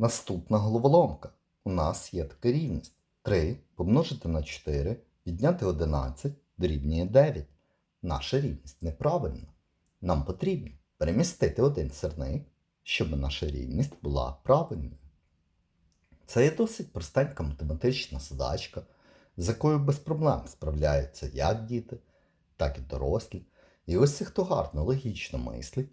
Наступна головоломка. У нас є така рівність. 3 помножити на 4, відняти 11 дорівнює 9. Наша рівність неправильна. Нам потрібно перемістити один сірник, щоб наша рівність була правильною. Це є досить простенька математична задачка, з якою без проблем справляються як діти, так і дорослі. І ось хто гарно логічно мислить,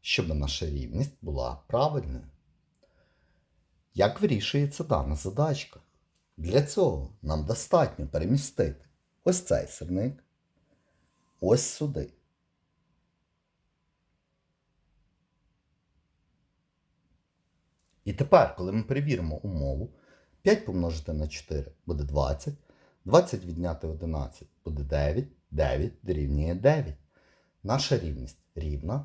щоб наша рівність була правильною. Як вирішується дана задачка? Для цього нам достатньо перемістити ось цей сирник, ось сюди. І тепер, коли ми перевіримо умову, 5 помножити на 4 буде 20, 20 відняти 11 буде 9, 9 дорівнює 9. Наша рівність рівна,